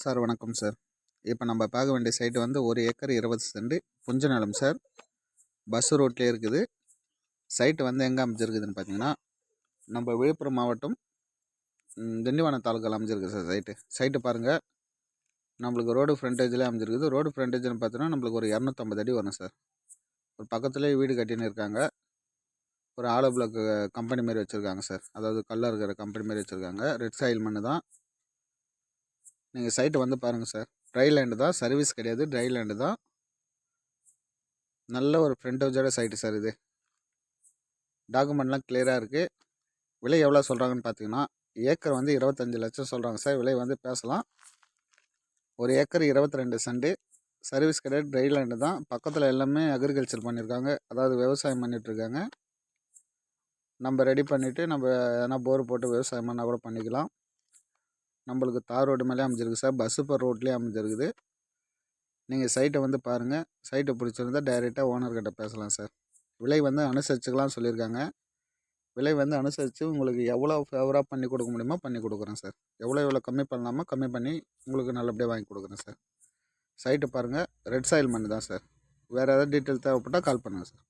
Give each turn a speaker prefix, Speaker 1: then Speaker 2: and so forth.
Speaker 1: Sir வணக்கம் sir. இப்போ நம்ம பார்க்க வேண்டிய சைட்டு வந்து ஒரு ஏக்கர் இருபது சென்ட் புஞ்ச நிலம் சார். பஸ் ரோட்லேயே இருக்குது. சைட்டு வந்து எங்கே அமைஞ்சிருக்குதுன்னு பார்த்தீங்கன்னா நம்ம விழுப்புரம் மாவட்டம் திண்டிவனம் தாலுக்காவில் அமைஞ்சிருக்கு சார் சைட்டு. சைட்டு பாருங்கள் நம்மளுக்கு ரோடு ஃப்ரண்டேஜில் அமைஞ்சிருக்குது. ரோடு ஃப்ரண்டேஜ்னு பார்த்தீங்கன்னா நம்மளுக்கு ஒரு இரநூத்தம்பது அடி வரும் சார். ஒரு பக்கத்துலேயே வீடு கட்டின்னு இருக்காங்க. ஒரு ஆலோ பிளாக் கம்பெனி மாரி வச்சுருக்காங்க சார். அதாவது கல்லாக இருக்கிற கம்பெனி மாரி வச்சுருக்காங்க. ரெட் சாயில் மண்ணு தான். நீங்கள் சைட்டு வந்து பாருங்கள் சார் ட்ரை லேண்டு தான் சர்வீஸ் கிடையாது ட்ரை லேண்டு தான். நல்ல ஒரு ஃப்ரண்டேஜோட சைட்டு சார் இது. டாக்குமெண்ட்லாம் கிளியராக இருக்குது விலை எவ்வளோ சொல்கிறாங்கன்னு பார்த்தீங்கன்னா ஏக்கர் வந்து இருபத்தஞ்சி லட்சம் சொல்கிறாங்க சார் விலை வந்து பேசலாம். ஒரு ஏக்கர் இருபத்தி ரெண்டு சென்ட் சர்வீஸ் கிடையாது ட்ரை லேண்டு தான். பக்கத்தில் எல்லாமே அக்ரிகல்ச்சர் பண்ணியிருக்காங்க அதாவது விவசாயம் பண்ணிகிட்ருக்காங்க நம்ம ரெடி பண்ணிவிட்டு நம்ம எதனா போர் போட்டு விவசாயம் பண்ணால் கூட பண்ணிக்கலாம். நம்மளுக்கு தார் ரோடு மேலே அமைஞ்சிருக்கு சார். பஸ்ஸு பர் ரோட்லேயே அமைஞ்சிருக்குது. நீங்கள் சைட்டை வந்து பாருங்கள் சைட்டை பிடிச்சிருந்தா டைரெக்டாக ஓனர்கிட்ட பேசலாம் சார். விலை வந்து அனுசரிச்சுக்கலாம் சொல்லியிருக்காங்க. விலை வந்து அனுசரித்து உங்களுக்கு எவ்வளோ ஃபேவராக பண்ணி கொடுக்க முடியுமோ பண்ணி கொடுக்குறேன் சார். எவ்வளோ எவ்வளோ கம்மி பண்ணலாமோ கம்மி பண்ணி உங்களுக்கு நல்லபடியாக வாங்கி கொடுக்குறேன் சார். சைட்டு பாருங்கள் ரெட் சாயில் மண்ணு தான் சார். வேறு ஏதாவது டீட்டெயில் தேவைப்பட்டால் கால் பண்ணுங்கள் சார்.